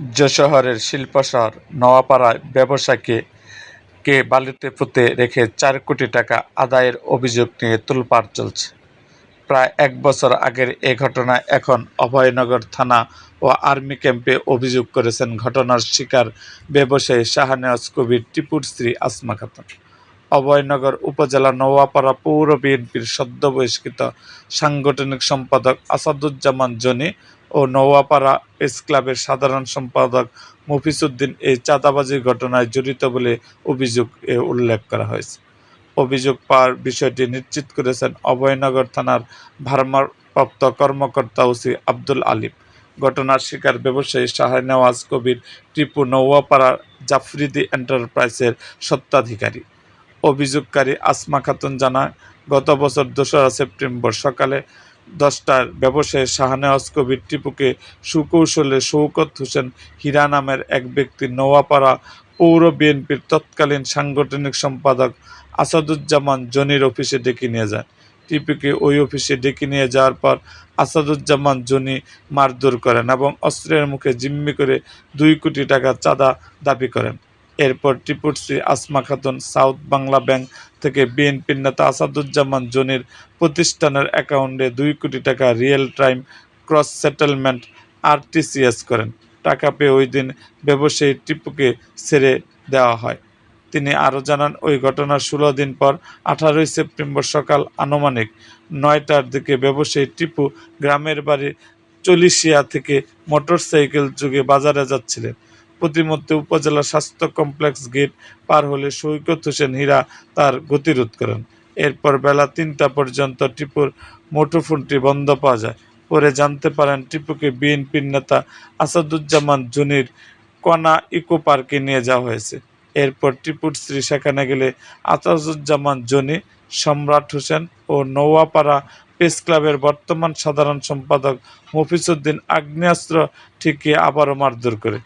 যশোহরের শিল্পশহর নওয়াপাড়ায় ব্যবসাকে কে বালিতে পুঁতে রেখে চার কোটি টাকা আদায়ের অভিযোগ নিয়ে তোলপাড় চলছে। প্রায় এক বছর আগের এ ঘটনায় এখন অভয়নগর থানা ও আর্মি ক্যাম্পে অভিযোগ করেছেন ঘটনার শিকার ব্যবসায়ী শাহনেওয়াজ কবির টিপুর স্ত্রী আসমা খাতুন। অভয়নগর উপজেলা নওয়াপাড়া পৌর বিএনপির সদ্যবহিষ্কৃত সাংগঠনিক সম্পাদক আসাদুজ্জামান জনি ও নওয়াপাড়া প্রেস ক্লাবের সাধারণ সম্পাদক মফিজউদ্দিন এই চাঁদাবাজির ঘটনায় জড়িত বলে অভিযোগ এ উল্লেখ করা হয়েছে। অভিযোগ পাওয়ার বিষয়টি নিশ্চিত করেছেন অভয়নগর থানার ভারপ্রাপ্ত কর্মকর্তা ওসি আব্দুল আলিম। ঘটনার শিকার ব্যবসায়ী শাহনেওয়াজ কবির টিপু নওয়াপাড়া জাফরিদি এন্টারপ্রাইজের স্বত্বাধিকারী। অভিযোগকারী আসমা খাতুন জানায়, গত বছর দোসরা সেপ্টেম্বর সকালে দশটার ব্যবসায়ী শাহনেওয়াজ কবির টিপুকে সুকৌশলে শৌকত হোসেন হীরা নামের এক ব্যক্তি নোয়াপাড়া পৌর বিএনপির তৎকালীন সাংগঠনিক সম্পাদক আসাদুজ্জামান জনির অফিসে ডেকে নিয়ে যায় টিপুকে ওই অফিসে ডেকে নিয়ে যাওয়ার পর আসাদুজ্জামান জনি মারধর করেন এবং অস্ত্রের মুখে জিম্মি করে দুই কোটি টাকা চাঁদা দাবি করেন। এরপর শ্রী আসমা খাতুন সাউথ বাংলা ব্যাংক থেকে বিএনপির নেতা আসাদুজ্জামান জনির প্রতিষ্ঠানের অ্যাকাউন্টে দুই কোটি টাকা real time cross settlement RTCS করেন। টাকা পেয়ে ওই দিন ব্যবসায়ী টিপুকে ছেড়ে দেওয়া হয়। তিনি আরও জানান, ওই ঘটনার ষোলো দিন পর আঠারোই সেপ্টেম্বর সকাল আনুমানিক নয়টার দিকে ব্যবসায়ী টিপু গ্রামের বাড়ি চলিশিয়া থেকে মোটরসাইকেল যুগে বাজারে যাচ্ছিলেন। প্রতিমধ্যে উপজেলা স্বাস্থ্য কমপ্লেক্স গেট পার হলে সৈকত হোসেন হীরা তার গতিরোধ করেন। এরপর বেলা তিনটা পর্যন্ত টিপুর মুঠোফোনটি বন্ধ পাওয়া যায়। পরে জানতে পারেন টিপুকে বিএনপির নেতা আসাদুজ্জামান জুনির কনা ইকো পার্কে নিয়ে যাওয়া হয়েছে। এরপর টিপুর স্ত্রী সেখানে গেলে আসাদুজ্জামান জনি, সম্রাট হোসেন ও নৌয়াপাড়া প্রেস ক্লাবের বর্তমান সাধারণ সম্পাদক মফিজউদ্দিন আগ্নেয়াস্ত্র ঠিকিয়ে আবারও মারধর করে।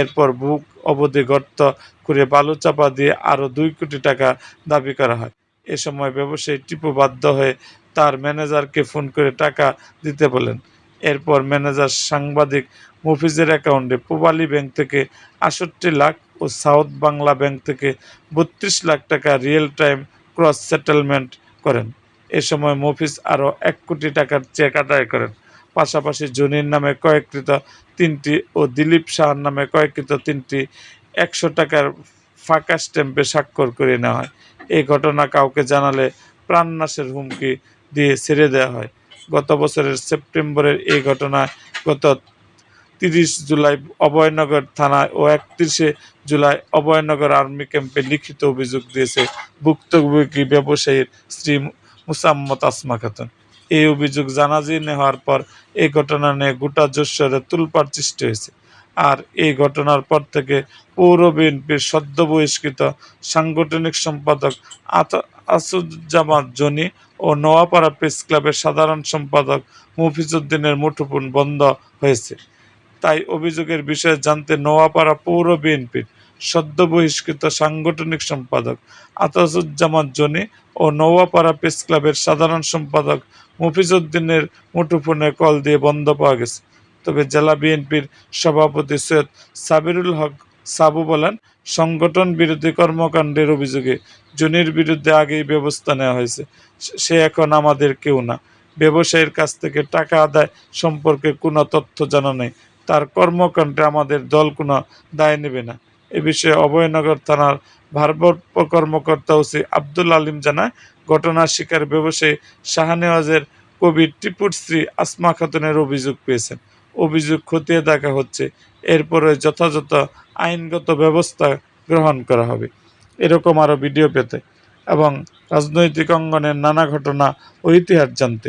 এরপর বুক অবধি গর্ত করে বালু চাপা দিয়ে আরও দুই কোটি টাকা দাবি করা হয়। এ সময় ব্যবসায়ী টিপু বাধ্য হয়ে তার ম্যানেজারকে ফোন করে টাকা দিতে বলেন। এরপর ম্যানেজার সাংবাদিক মফিজের অ্যাকাউন্টে পূবালী ব্যাংক থেকে আষট্টি লাখ ও সাউথ বাংলা ব্যাংক থেকে বত্রিশ লাখ টাকা রিয়েল টাইম ক্রস সেটেলমেন্ট করেন। এ সময় মফিজ আরও এক কোটি টাকার চেক আদায় করেন। পাশাপাশি জনির নামে কয়েকৃত তিনটি ও দিলীপ শাহর নামে কয়েকৃত তিনটি একশো টাকার ফাঁকা স্ট্যাম্পে স্বাক্ষর করে নেওয়া হয়। এই ঘটনা কাউকে জানালে প্রাণনাশের হুমকি দিয়ে ছেড়ে দেওয়া হয়। গত বছরের সেপ্টেম্বরের এই ঘটনায় গত তিরিশ জুলাই অভয়নগর থানায় ও একত্রিশে জুলাই অভয়নগর আর্মি ক্যাম্পে লিখিত অভিযোগ দিয়েছে ভুক্তভোগী ব্যবসায়ীর স্ত্রী মুসাম্মত আসমা খাতুন। এই অভিযোগ জানাজানি হওয়ার পর এই ঘটনা নিয়ে গোটা যশোরে তুলপার সৃষ্টি হয়েছে। আর এই ঘটনার পর থেকে পৌর বিএনপির সদ্য বহিষ্কৃত সাংগঠনিক সম্পাদক আসুজ্জামান জনি ও নোয়াপাড়া প্রেস ক্লাবের সাধারণ সম্পাদক মফিজউদ্দিনের মুঠোফোন বন্ধ হয়েছে। তাই অভিযোগের বিষয়ে জানতে নোয়াপাড়া পৌর বিএনপির সদ্য বহিষ্কৃত সাংগঠনিক সম্পাদক আতাসুজ্জামান জনি ও নোয়াপাড়া প্রেস ক্লাবের সাধারণ সম্পাদক মফিজউদ্দিনের মুঠোফোনে কল দিয়ে বন্ধ পাওয়া গেছে। তবে জেলা বিএনপির সভাপতি সৈয়দ সাবিরুল হক সাবু বলেন, সংগঠন বিরোধী কর্মকাণ্ডের অভিযোগে জনির বিরুদ্ধে আগেই ব্যবস্থা নেওয়া হয়েছে। সে এখন আমাদের কেউ না। ব্যবসায়ীর কাছ থেকে টাকা আদায় সম্পর্কে কোনো তথ্য জানা নেই। তার কর্মকাণ্ডে আমাদের দল কোনো দায় নেবে না। এ বিষয়ে অভয়নগর থানার ভারপ্রাপ্ত কর্মকর্তা ওসি আব্দুল আলিম জানায়, ঘটনার শিকার ব্যবসায়ী শাহনেওয়াজের কবির টিপুর স্ত্রী আসমা খাতুনের অভিযোগ পেয়েছেন। অভিযোগ খতিয়ে দেখা হচ্ছে, এরপরে যথাযথ আইনগত ব্যবস্থা গ্রহণ করা হবে। এরকম আরও ভিডিও পেতে এবং রাজনৈতিক অঙ্গনের নানা ঘটনা ও ইতিহাস জানতে